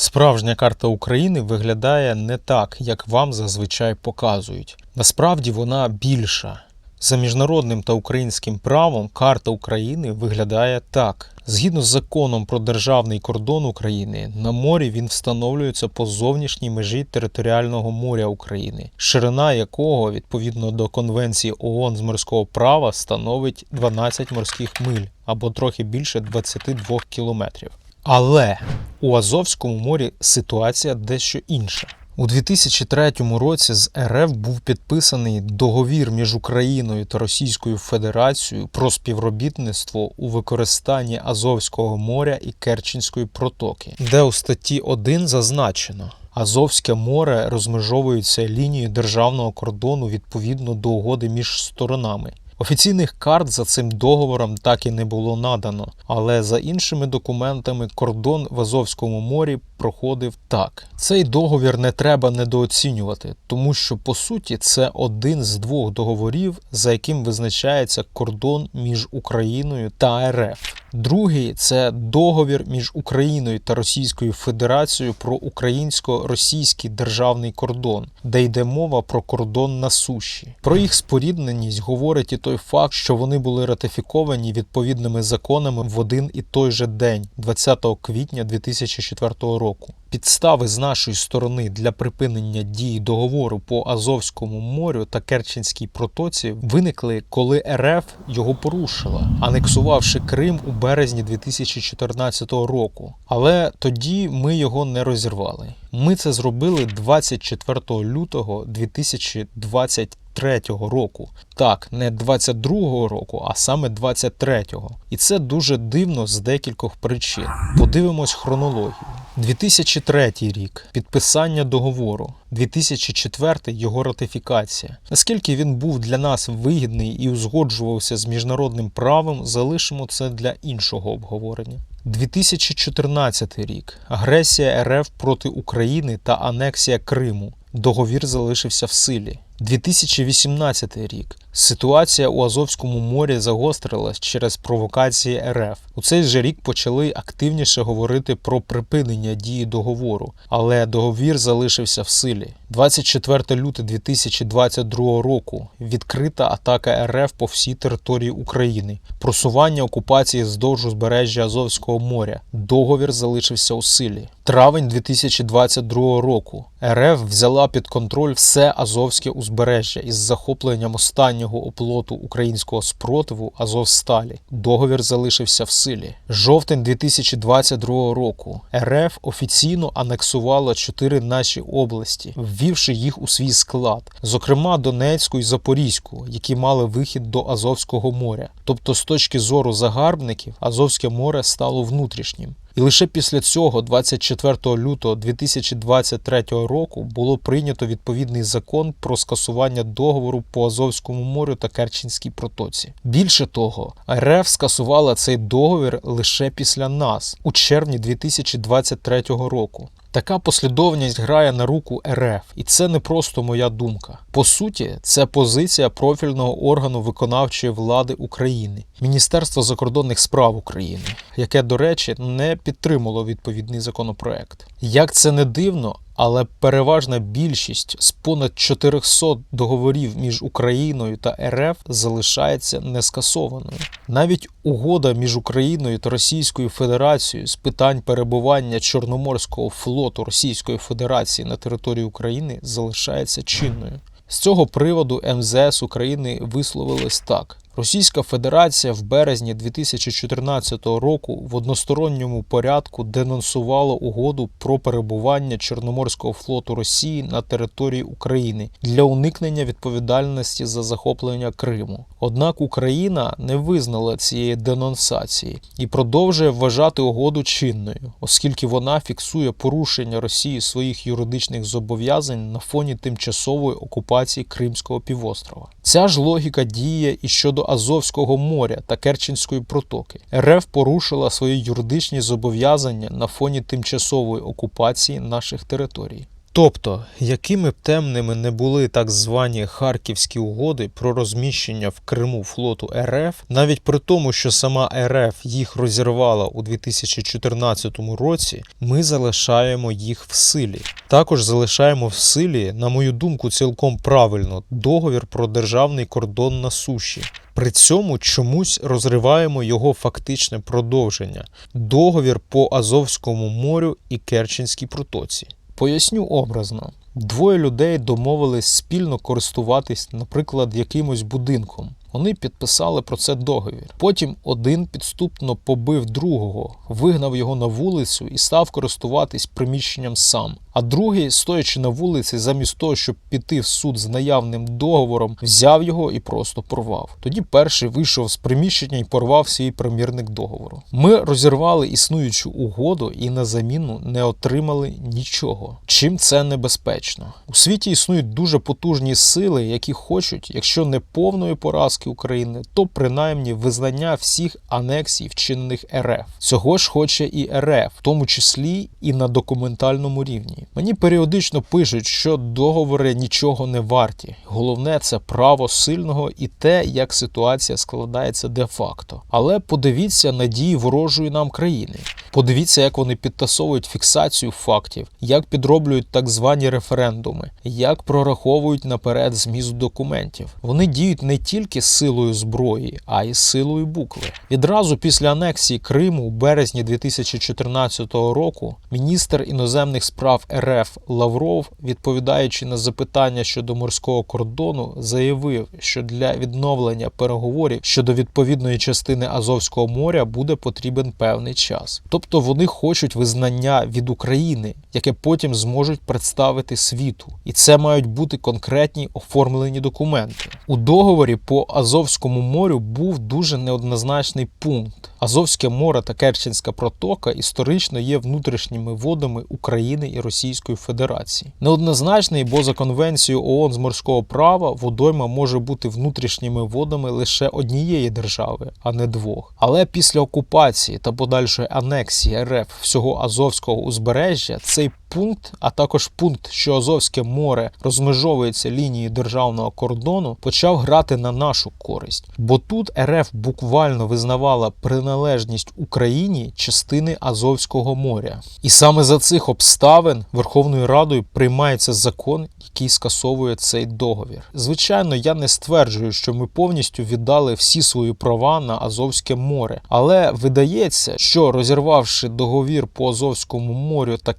Справжня карта України виглядає не так, як вам зазвичай показують. Насправді вона більша. За міжнародним та українським правом карта України виглядає так. Згідно з законом про державний кордон України, на морі він встановлюється по зовнішній межі територіального моря України, ширина якого, відповідно до Конвенції ООН з морського права, становить 12 морських миль або трохи більше 22 кілометрів. Але у Азовському морі ситуація дещо інша. У 2003 році з РФ був підписаний договір між Україною та Російською Федерацією про співробітництво у використанні Азовського моря і Керченської протоки, де у статті 1 зазначено. Азовське море розмежовується лінією державного кордону відповідно до угоди між сторонами. Офіційних карт за цим договором так і не було надано, але за іншими документами кордон в Азовському морі проходив так. Цей договір не треба недооцінювати, тому що по суті це один з двох договорів, за яким визначається кордон між Україною та РФ. Другий це договір між Україною та Російською Федерацією про українсько-російський державний кордон, де йде мова про кордон на суші. Про їх спорідненість говорить і той факт, що вони були ратифіковані відповідними законами в один і той же день, 20 квітня 2004 року. Підстави з нашої сторони для припинення дії договору по Азовському морю та Керченській протоці виникли, коли РФ його порушила, анексувавши Крим у березні 2014 року. Але тоді ми його не розірвали. Ми це зробили 24 лютого 2023 року. Так, не 22-го року, а саме 23-го. І це дуже дивно з декількох причин. Подивимось хронологію. 2003 рік підписання договору, 2004 його ратифікація. Наскільки він був для нас вигідний і узгоджувався з міжнародним правом, залишимо це для іншого обговорення. 2014 рік агресія РФ проти України та анексія Криму. Договір залишився в силі. 2018 рік ситуація у Азовському морі загострилась через провокації РФ. У цей же рік почали активніше говорити про припинення дії договору, але договір залишився в силі. 24 лютого 2022 року відкрита атака РФ по всій території України, просування окупації здовж узбережжя Азовського моря. Договір залишився у силі. Травень 2022 року РФ взяла під контроль все Азовське узбережжя із захопленням останнього оплоту українського спротиву Азовсталі. Договір залишився в силі. Жовтень 2022 року РФ офіційно анексувала чотири наші області, ввівши їх у свій склад, зокрема Донецьку і Запорізьку, які мали вихід до Азовського моря. Тобто, з точки зору загарбників, Азовське море стало внутрішнім. І лише після цього, 24 лютого 2023 року, було прийнято відповідний закон про скасування договору по Азовському морю та Керченській протоці. Більше того, РФ скасувала цей договір лише після нас у червні 2023 року. Така послідовність грає на руку РФ, і це не просто моя думка. По суті, це позиція профільного органу виконавчої влади України, Міністерства закордонних справ України, яке, до речі, не підтримало відповідний законопроект. Як це не дивно, але переважна більшість з понад 400 договорів між Україною та РФ залишається нескасованою. Навіть угода між Україною та Російською Федерацією з питань перебування Чорноморського флоту Російської Федерації на території України залишається чинною. З цього приводу МЗС України висловилось так. Російська Федерація в березні 2014 року в односторонньому порядку денонсувала угоду про перебування Чорноморського флоту Росії на території України для уникнення відповідальності за захоплення Криму. Однак Україна не визнала цієї денонсації і продовжує вважати угоду чинною, оскільки вона фіксує порушення Росії своїх юридичних зобов'язань на фоні тимчасової окупації Кримського півострова. Ця ж логіка діє і щодо Азовського моря та Керченської протоки. РФ порушила свої юридичні зобов'язання на фоні тимчасової окупації наших територій. Тобто, якими б темними не були так звані харківські угоди про розміщення в Криму флоту РФ, навіть при тому, що сама РФ їх розірвала у 2014 році, ми залишаємо їх в силі. Також залишаємо в силі, на мою думку, цілком правильно договір про державний кордон на суші. При цьому чомусь розриваємо його фактичне продовження договір по Азовському морю і Керченській протоці. Поясню образно. Двоє людей домовились спільно користуватись, наприклад, якимось будинком. Вони підписали про це договір. Потім один підступно побив другого, вигнав його на вулицю і став користуватись приміщенням сам. А другий, стоячи на вулиці, замість того, щоб піти в суд з наявним договором, взяв його і просто порвав. Тоді перший вийшов з приміщення і порвав свій примірник договору. Ми розірвали існуючу угоду і на заміну не отримали нічого. Чим це небезпечно? У світі існують дуже потужні сили, які хочуть, якщо не повної поразки України, то принаймні визнання всіх анексій, вчинених РФ. Цього ж хоче і РФ, в тому числі і на документальному рівні. Мені періодично пишуть, що договори нічого не варті. Головне це право сильного і те, як ситуація складається де-факто. Але подивіться на дії ворожої нам країни. Подивіться, як вони підтасовують фіксацію фактів, як підроблюють так звані референдуми, як прораховують наперед зміст документів. Вони діють не тільки силою зброї, а й силою букви. Відразу після анексії Криму у березні 2014 року міністр іноземних справ РФ Лавров, відповідаючи на запитання щодо морського кордону, заявив, що для відновлення переговорів щодо відповідної частини Азовського моря буде потрібен певний час. Тобто вони хочуть визнання від України, яке потім зможуть представити світу, і це мають бути конкретні оформлені документи. У договорі по Азовському морю був дуже неоднозначний пункт. Азовське море та Керченська протока історично є внутрішніми водами України і Російської Федерації. Неоднозначний, бо за конвенцією ООН з морського права водойма може бути внутрішніми водами лише однієї держави, а не двох. Але після окупації та подальшої анексії РФ всього Азовського узбережжя цей пункт, а також пункт, що Азовське море розмежовується лінією державного кордону, почав грати на нашу користь. Бо тут РФ буквально визнавала приналежність Україні частини Азовського моря. І саме за цих обставин Верховною Радою приймається закон, який скасовує цей договір. Звичайно, я не стверджую, що ми повністю віддали всі свої права на Азовське море, але видається, що розірвавши договір по Азовському морю та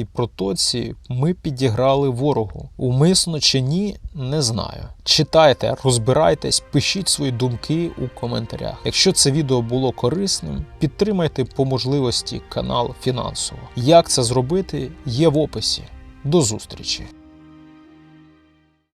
Керченській протоці, ми підіграли ворогу. Умисно чи ні, не знаю. Читайте, розбирайтесь, пишіть свої думки у коментарях. Якщо це відео було корисним, підтримайте по можливості канал фінансово. Як це зробити, є в описі. До зустрічі!